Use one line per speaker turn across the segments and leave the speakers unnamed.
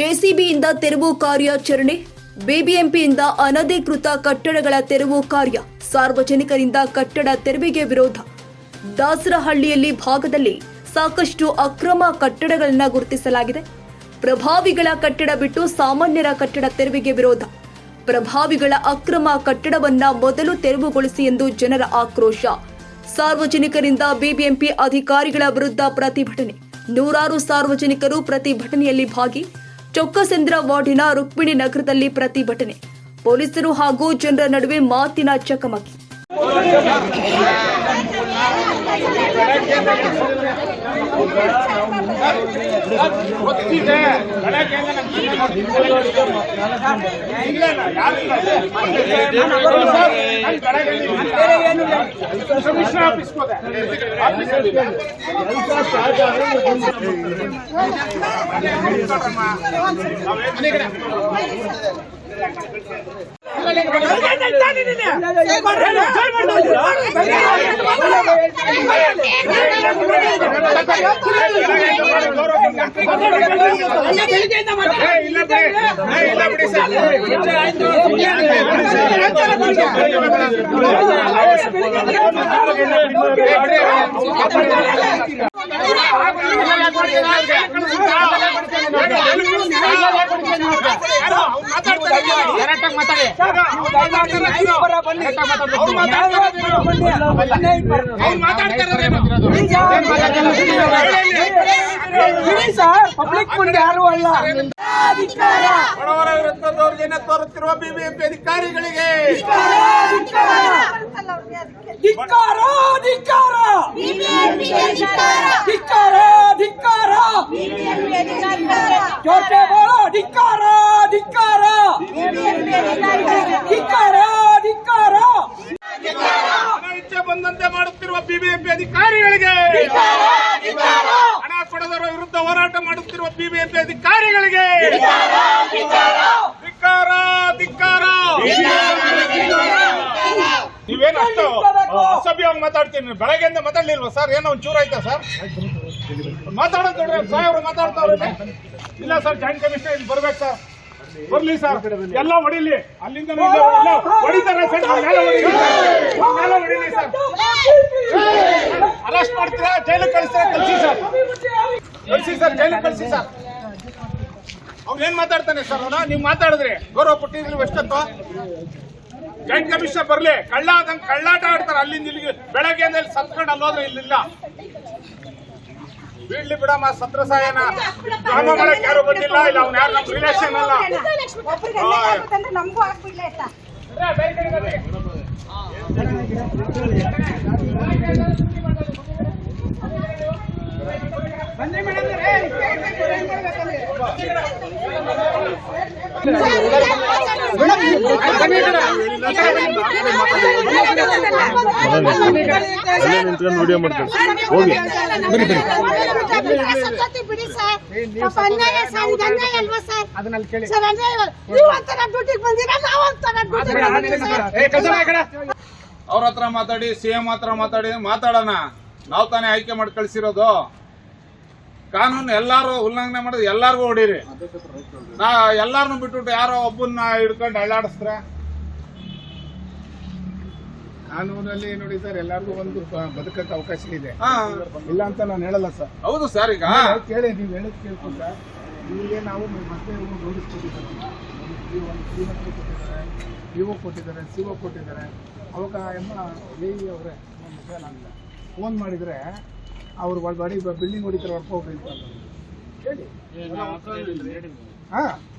ಜೆಸಿಬಿಯಿಂದ ತೆರವು ಕಾರ್ಯಾಚರಣೆ, ಬಿಬಿಎಂಪಿಯಿಂದ ಅನಧಿಕೃತ ಕಟ್ಟಡಗಳ ತೆರವು ಕಾರ್ಯ, ಸಾರ್ವಜನಿಕರಿಂದ ಕಟ್ಟಡ ತೆರವಿಗೆ ವಿರೋಧ. ದಾಸರಹಳ್ಳಿಯಲ್ಲಿ ಭಾಗದಲ್ಲಿ ಸಾಕಷ್ಟು ಅಕ್ರಮ ಕಟ್ಟಡಗಳನ್ನು ಗುರುತಿಸಲಾಗಿದೆ. ಪ್ರಭಾವಿಗಳ ಕಟ್ಟಡ ಬಿಟ್ಟು ಸಾಮಾನ್ಯರ ಕಟ್ಟಡ ತೆರವಿಗೆ ವಿರೋಧ. ಪ್ರಭಾವಿಗಳ ಅಕ್ರಮ ಕಟ್ಟಡವನ್ನ ಮೊದಲು ತೆರವುಗೊಳಿಸಿ ಎಂದು ಜನರ ಆಕ್ರೋಶ. ಸಾರ್ವಜನಿಕರಿಂದ ಬಿಬಿಎಂಪಿ ಅಧಿಕಾರಿಗಳ ವಿರುದ್ಧ ಪ್ರತಿಭಟನೆ. ನೂರಾರು ಸಾರ್ವಜನಿಕರು ಪ್ರತಿಭಟನೆಯಲ್ಲಿ ಭಾಗಿ. ಚೊಕ್ಕಸಂದ್ರ ವಾರ್ಡಿನ ರುಕ್ಮಿಣಿ ನಗರದಲ್ಲಿ ಪ್ರತಿಭಟನೆ. ಪೊಲೀಸರು ಹಾಗೂ ಜನರ ನಡುವೆ ಮಾತಿನ ಚಕಮಕಿ.
ಹೋದೆ. ಬಿಡಿ. ಏ, ಇಲ್ಲ ಬಿಡಿ ಸರ್.
ஆ ಪಬ್ಲಿಕ್ ಮುಂದೆ ಯಾರು ಅಲ್ಲ
ಬಡವರ ವಿರುದ್ಧ ತೋರುತ್ತಿರುವ ಬಿಬಿಎಂಪಿ ಅಧಿಕಾರಿಗಳಿಗೆ
ಧಿಕ್ಕಾರ ಧಿಕ್ಕಾರ ಧಿಕ್ಕಾರ ಧಿಕ್ಕಾರ ಜೋರ್ಗೆ ಬೋಲೋ ಧಿಕ್ಕಾರ ಧಿಕ್ಕಾರ ಧಿಕ್ಕಾರ ಧಿಕ್ಕಾರ
ಹಣ ಇಚ್ಛೆ ಬಂದಂತೆ ಮಾಡುತ್ತಿರುವ ಬಿಬಿಎಂಪಿ ಅಧಿಕಾರಿಗಳಿಗೆ ಹಣ ಕೊಡದವರ ವಿರುದ್ಧ ಹೋರಾಟ ಮಾಡುತ್ತಿರುವ ಬಿಬಿಎಂಪಿ ಅಧಿಕಾರಿಗಳಿಗೆ! ಧಿಕ್ಕಾರ ಧಿಕ್ಕಾರ! ನೀವೇನು ಅಷ್ಟು ಅಸಭ್ಯವಾಗಿ ಮಾತಾಡ್ತೀನಿ ಬೆಳಗ್ಗೆಯಿಂದ ಮಾತಾಡ್ಲಿಲ್ವಾ ಸರ್? ಏನೋ ಒಂಚೂರು ಆಯ್ತಾ ಸರ್? ಮಾತಾಡೋದು ನೋಡ್ರಿ ಸಾಹೇಬ್ರು ಮಾತಾಡ್ತಾವ್ರೆ ಇಲ್ಲ ಸರ್ ಜಾಯಿಂಟ್ ಕಮಿಷನರ್ ಇಲ್ಲಿ ಬರ್ಬೇಕು ಸರ್. ಬರ್ಲಿ ಸರ್. ಎಲ್ಲ ಹೊಡಿಲಿ. ಅಲ್ಲಿಂದ ಹೊಡಿತಾರೆ ಸರ್. ಹೊಡಿಲಿ ಸರ್. ಅರೆಸ್ಟ್ ಮಾಡ್ತೀರಾ? ಜೈಲಿಗೆ ಕಳಿಸ್ತೀರಾ? ಕಳಿಸಿ ಸರ್. ಕಳಿಸಿ ಸರ್ ಜೈಲಿಗೆ ಕಳಿಸಿ ಸರ್. ಅವ್ರು ಏನ್ ಮಾತಾಡ್ತಾನೆ ಸರ್ ಅವನ? ನೀವು ಮಾತಾಡಿದ್ರೆ ಗೌರವ ಕೊಟ್ಟಿದ್ರಿ ಎಷ್ಟೊತ್ತು? ಜಾಯಿಂಟ್ ಕಮಿಷನರ್ ಬರ್ಲಿ ಕಳ್ಳ ಅದಂಗ್ ಕಳ್ಳಾಟ ಆಡ್ತಾರೆ ಅಲ್ಲಿಂದ ಇಲ್ಲಿಗೆ. ಬೆಳಗ್ಗೆ ಇಲ್ಲಿ ಸತ್ಕೊಂಡು ಅಲ್ಲೋದ್ರೆ ಇಲ್ಲಿಲ್ಲ. ಬೀಳ್ಲಿ ಬಿಡಮ್ಮ, ಸತ್ರ ಸಾಯನ. ಯಾರು ಬಂದಿಲ್ಲ, ಇಲ್ಲ, ಅವ್ನ ಯಾರು ನಮ್ ರಿಲೇಷನ್ ಅಲ್ಲ.
ನಮಗೂ
ನಿಂತ್ಕೊಂಡು ವಿಡಿಯೋ ಮಾಡ್ತಾರೆ ಹೋಗಿ
ಬಿಡಿ ಸರ್ ಪಾಪ ಅನ್ಯಾಯ ಸರ್ ಇದು ಅನ್ಯಾಯ ಅಲ್ವಾ ಸರ್ ಸರ್ ಅನ್ಯಾಯ ನೀವು ಅಂತಾರ ಡ್ಯೂಟಿಗೆ ಡ್ಯೂಟಿಗೆ ಬಂದಿದ್ದೀವಿ ಸರ್
ಅವ್ರ ಹತ್ರ ಮಾತಾಡಿ ಸಿಎಂ ಹತ್ರ ಮಾತಾಡಿ, ಮಾತಾಡೋಣ. ನಾವು ತಾನೇ ಆಯ್ಕೆ ಮಾಡಿ ಕಳ್ಸಿರೋದು. ಕಾನೂನು ಎಲ್ಲಾರು ಉಲ್ಲಂಘನೆ ಮಾಡಿದ್ರೆ ಎಲ್ಲಾರ್ಗು ಹೊಡೀರಿ. ನಾ ಎಲ್ಲಾರನ್ನು ಬಿಟ್ಬಿಟ್ಟು ಯಾರೋ ಒಬ್ಬನ್ನ ಹಿಡ್ಕೊಂಡು ಅಳ್ಳಾಡಿಸ್ತಾರೆ
ಕಾನೂನಲ್ಲಿ ನೋಡಿ ಸರ್ ಎಲ್ಲರಿಗೂ ಒಂದು ಬದುಕಕ್ಕೆ ಅವಕಾಶ ಇದೆ. ಇಲ್ಲ ಅಂತ ನಾನು ಹೇಳಲ್ಲ ಸರ್.
ಹೌದು ಸರ್ ಈಗ.
ಕೇಳಿ ನೀವು ಹೇಳೋದು ಕೇಳ್ಕೊಂಡ ಇಲ್ಲಿಗೆ ನಾವು ಮತ್ತೆ ನೋಟಿಸ್ ಕೊಟ್ಟಿದ್ದಾರೆ. ಕೊಟ್ಟಿದ್ದಾರೆ ಕೊಟ್ಟಿದ್ದಾರೆ ಸಿ ಒ ಕೊಟ್ಟಿದ್ದಾರೆ. ಅವಾಗ ಎಂಬ ಎ ಇ ಅವರೇ ಫೋನ್ ಮಾಡಿದರೆ ಅವ್ರು ಬಾಡಿ ಬಿಲ್ಡಿಂಗ್ ಹೊಡಿತಾರೆ ಹೊಡ್ಕೋಬೇಕು ಅಂತ.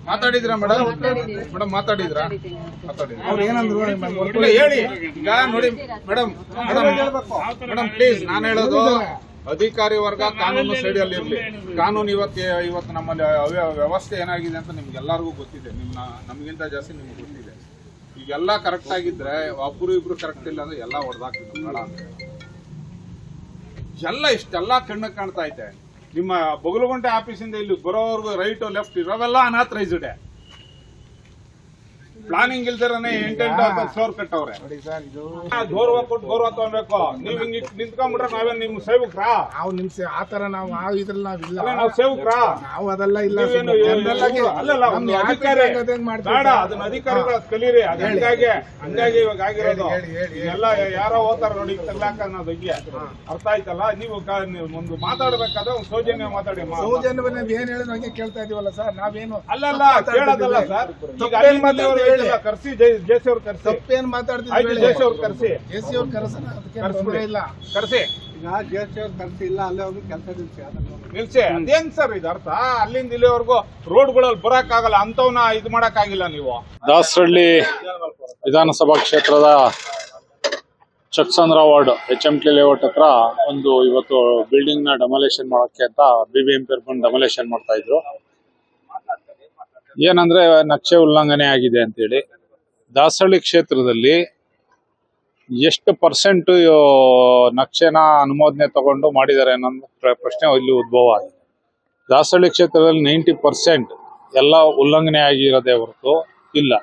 ಮಾತಾಡಿದ್ರ ಮೇಡಮ್? ಮೇಡಮ್ ಮಾತಾಡಿದ್ರ ಮಾತಾಡಿದ್ರ
ಅವ್ರು ಏನಂದ್ರು
ಇಲ್ಲ ಹೇಳಿ. ಈಗ ನೋಡಿ ಮೇಡಮ್ ಮೇಡಮ್ ಮೇಡಮ್ ಪ್ಲೀಸ್ ನಾನು ಹೇಳೋದು ಅಧಿಕಾರಿ ವರ್ಗ ಕಾನೂನು ಸೈಡಲ್ಲಿ ಇರಲಿ. ಕಾನೂನು ಇವತ್ತು ಇವತ್ತು ನಮ್ಮಲ್ಲಿ ಅವ್ಯ- ವ್ಯವಸ್ಥೆ ಏನಾಗಿದೆ ಅಂತ ನಿಮ್ಗೆಲ್ಲರಿಗೂ ಗೊತ್ತಿದೆ. ನಿಮ್ಮ ನಮಗಿಂತ ಜಾಸ್ತಿ ನಿಮ್ಗೆ ಗೊತ್ತಿದೆ. ಈಗೆಲ್ಲ ಕರೆಕ್ಟ್ ಆಗಿದ್ರೆ ಒಬ್ರು ಇಬ್ರು ಕರೆಕ್ಟ್ ಇಲ್ಲ ಅಂದ್ರೆ ಎಲ್ಲ ಹೊಡೆದಾಕ್ತಿದ್ರು ಅಂತ ಎಲ್ಲ ಇಷ್ಟೆಲ್ಲ ಕಣ್ಣು ಕಾಣ್ತಾ ಐತೆ ನಿಮ್ಮ ಬೊಗಲಗುಂಟೆ ಆಫೀಸಿಂದ ಇಲ್ಲಿ ಬರೋವರೆಗೂ ರೈಟು ಲೆಫ್ಟ್ ಇರೋವೆಲ್ಲ ಅನಾಥರೈಸ್ಡ್ ಪ್ಲಾನಿಂಗ್ ಇಲ್ದಿರನೆ ಎಂಟೆಂಟು ಹತ್ತು ಫ್ಲೋರ್ ಕಟ್ಟವ್ರೆ. ಗೌರವ ಕೊಟ್ಟು ಗೌರವ ತಗೊಬೇಕು. ನೀವ್ ಹಿಂಗ್ ನಿಂತ್ಕೊಂಡ್ಬಿಟ್ರೆ ನಾವೇನ್ ನಿಮ್ ಸೇವಕ್ರಾ?
ನಾವು ನಿಮ್ ಸೇ- ಆ ತರ ನಾವು ಆ ಇದ್ರಲ್ಲಿ ನಾವಿಲ್ಲ
ನಾವ್ ನಾವು ಸೇವಕ್ರಾ?
ನಾವು ಅದೆಲ್ಲ ಇಲ್ಲ
ನೀವೇನು ಅಲ್ಲಲ್ಲ
ಯಾಕೆ
ಅಧಿಕಾರಿ
ಮಾಡ್ತೀವಿ
ಬೇಡ ಅದನ್ನ ಅಧಿಕಾರಿಗಳು ಅದ್ ಕಲೀರಿ. ಅದ್ ಹಂಗಾಗಿ ಹಂಗಾಗಿ ಇವಾಗ ಆಗಿರೋದು.
ಹೇಳಿ, ಹೇಳಿ, ಹೇಳಿ.
ಎಲ್ಲ ಯಾರೋ ಹೋಗ್ತಾರ ನೋಡಿ ತಗ್ಲಾಕ ಅನ್ನೋ ಬಗ್ಗೆ ಅರ್ಥ ಆಯ್ತಲ್ಲ? ನೀವು ಕ- ನೀವು ಒಂದು ಮಾತಾಡ್ಬೇಕಾದ್ರೆ ಒಂದು ಸೌಜನ್ಯ ಮಾತಾಡಿ ಮಾ-
ಸೌಜನ್ಯ ಏನ್ ಹೇಳಿದ್ರು ಹಂಗೆ ಕೇಳ್ತಾ ಇದೀವಲ್ಲ ಸರ್? ನಾವೇನು
ಅಲ್ಲಲ್ಲ ಕೇಳೋದಲ್ಲ ಸರ್. ಈಗ
ತಪ್ಪೇನ್
ಅಲ್ಲಿಂದ
ಮಾತಾಡ್ತಿದ್ದೀವಿ?
ಕರ್ಸಿ ಜೆಸಿ ಅವ್ರು ಕರ್ಸಿ.
ತಪ್ಪೇನ್ ಮಾತಾಡ್ತಿದ್ರು
ಜೇಸಿ ಅವ್ರು ಕರ್ಸಿ.
ಜೆಸಿ ಅವ್ರು ಕರೆಸನ ಅದಕ್ಕೆ. ಇಲ್ಲ.
ಕರ್ಸಿ.
ಈಗ ಜೆಸಿ ಅವ್ರು ಕರ್ಸಿ ಇಲ್ಲ ಅಲ್ಲೇ ಹೋಗಿ ಕೆಲಸ ನಿಲ್ಸಿ
ನಿಲ್ಸಿ. ಅದೇನ್ ಸರ್ ಇದು ಅರ್ಥ? ಅಲ್ಲಿಂದ ಇಲ್ಲಿವರೆಗೂ ರೋಡ್ಗಳಲ್ಲಿ ಬರಕ್ ಆಗಲ್ಲ ಅಂತವ್ನ ಇದು ಮಾಡಕ್ ಆಗಿಲ್ಲ ನೀವು.
ದಾಸರಳ್ಳಿ ವಿಧಾನಸಭಾ ಕ್ಷೇತ್ರದ Chaksandra ward H M K layout ಹತ್ರ ಒಂದು ಇವತ್ತು ಬಿಲ್ಡಿಂಗ್ನ ಡೆಮೊಲೇಷನ್ ಮಾಡೋಕೆ ಅಂತ ಬಿಬಿಎಂಪಿ ಬಿ ಎಂ ಪಿ ಬಂದು ಡೆಮೊಲೇಷನ್ ಮಾಡ್ತಾ ಇದ್ರು. ಏನಂದ್ರೆ ನಕ್ಷೆ ಉಲ್ಲಂಘನೆ ಆಗಿದೆ ಅಂತೇಳಿ. ದಾಸಹಳ್ಳಿ ಕ್ಷೇತ್ರದಲ್ಲಿ ಎಷ್ಟು ಪರ್ಸೆಂಟ್ ನಕ್ಷೆನ ಅನುಮೋದನೆ ತಗೊಂಡು ಮಾಡಿದ್ದಾರೆ ಅನ್ನೋ ಪ್ರ- ಪ್ರಶ್ನೆ ಇಲ್ಲಿ ಉದ್ಭವ ಆಗಿದೆ. ದಾಸಹಳ್ಳಿ ಕ್ಷೇತ್ರದಲ್ಲಿ ನೈಂಟಿ ಪರ್ಸೆಂಟ್ ಎಲ್ಲ ಉಲ್ಲಂಘನೆ ಆಗಿರೋದೇ ಹೊರತು ಇಲ್ಲ.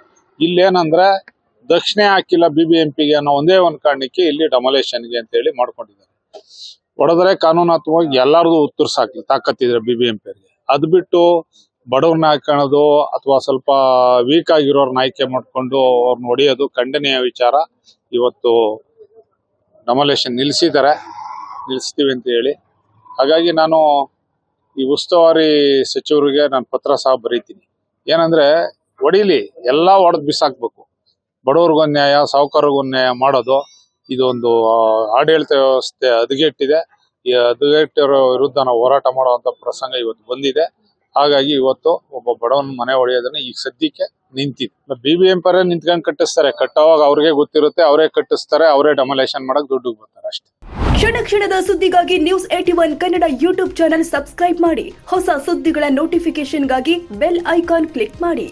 ಇಲ್ಲೇನಂದ್ರೆ ದಕ್ಷಿಣ ಹಾಕಿಲ್ಲ ಬಿ ಬಿ ಎಂ ಪಿಗೆ ಅನ್ನೋ ಒಂದೇ ಒಂದು ಕಾರಣಕ್ಕೆ ಇಲ್ಲಿ ಡೆಮೊಲೇಷನ್ಗೆ ಅಂತೇಳಿ ಮಾಡ್ಕೊಂಡಿದ್ದಾರೆ. ಹೊಡೆದ್ರೆ ಕಾನೂನಾತ್ಮಕವಾಗಿ ಎಲ್ಲರದು ಉತ್ತರಿಸಾಕ್ಲಿ ತಾಕತ್ತಿದ್ರೆ ಬಿ ಬಿ ಎಂ ಪಿಗೆ ಅದು ಬಿಟ್ಟು ಬಡವ್ರನ್ನ ಹಾಕೊಳ್ಳೋದು ಅಥವಾ ಸ್ವಲ್ಪ ವೀಕ್ ಆಗಿರೋರ್ನ ಆಯ್ಕೆ ಮಾಡ್ಕೊಂಡು ಅವ್ರನ್ನ ಹೊಡೆಯೋದು ಖಂಡನೀಯ ವಿಚಾರ. ಇವತ್ತು ಡೆಮೊಲೇಷನ್ ನಿಲ್ಲಿಸಿದ್ದಾರೆ. ನಿಲ್ಲಿಸ್ತೀವಿ ಅಂತ ಹೇಳಿ. ಹಾಗಾಗಿ ನಾನು ಈ ಉಸ್ತುವಾರಿ ಸಚಿವರಿಗೆ ನಾನು ಪತ್ರ ಸಹ ಬರೀತೀನಿ. ಏನಂದ್ರೆ, ಹೊಡೀಲಿ, ಎಲ್ಲ ಹೊಡೆದು ಬಿಸಾಕ್ಬೇಕು. ಬಡವ್ರಿಗೊಂದು ನ್ಯಾಯ ಸಾಹುಕಾರರಿಗೊಂದು ನ್ಯಾಯ ಮಾಡೋದು, ಇದೊಂದು ಆಡಳಿತ ವ್ಯವಸ್ಥೆ ಹದಗೆಟ್ಟಿದೆ. ಈ ಹದಗೆಟ್ಟಿರೋ ವಿರುದ್ಧ ನಾವು ಹೋರಾಟ ಮಾಡುವಂತ ಪ್ರಸಂಗ ಇವತ್ತು ಬಂದಿದೆ. ಹಾಗಾಗಿ ಇವತ್ತು ಒಬ್ಬ ಬಡವನ ಮನೆ ಹೊಡೆಯೋದನ್ನ ಈಗ ಸದ್ಯಕ್ಕೆ ನಿಂತಿದೆ. ಬಿ ಬಿ ಎಂ ಪರೇ ನಿಂತ್ಕೊಂಡು ಕಟ್ಟಿಸ್ತಾರೆ. ಕಟ್ಟೋವಾಗ ಅವ್ರಿಗೆ ಗೊತ್ತಿರುತ್ತೆ, ಅವರೇ ಕಟ್ಟಿಸ್ತಾರೆ, ಅವರೇ ಡೆಮೊಲೇಷನ್ ಮಾಡಕ್ ದುಡ್ಡು ಬರ್ತಾರೆ ಅಷ್ಟೇ.
ಕ್ಷಣ ಕ್ಷಣದ ಸುದ್ದಿಗಾಗಿ news eighty one Kannada YouTube channel subscribe ಮಾಡಿ. ಹೊಸ ಸುದ್ದಿಗಳ ನೋಟಿಫಿಕೇಶನ್ಗಾಗಿ ಬೆಲ್ ಐಕಾನ್ ಕ್ಲಿಕ್ ಮಾಡಿ.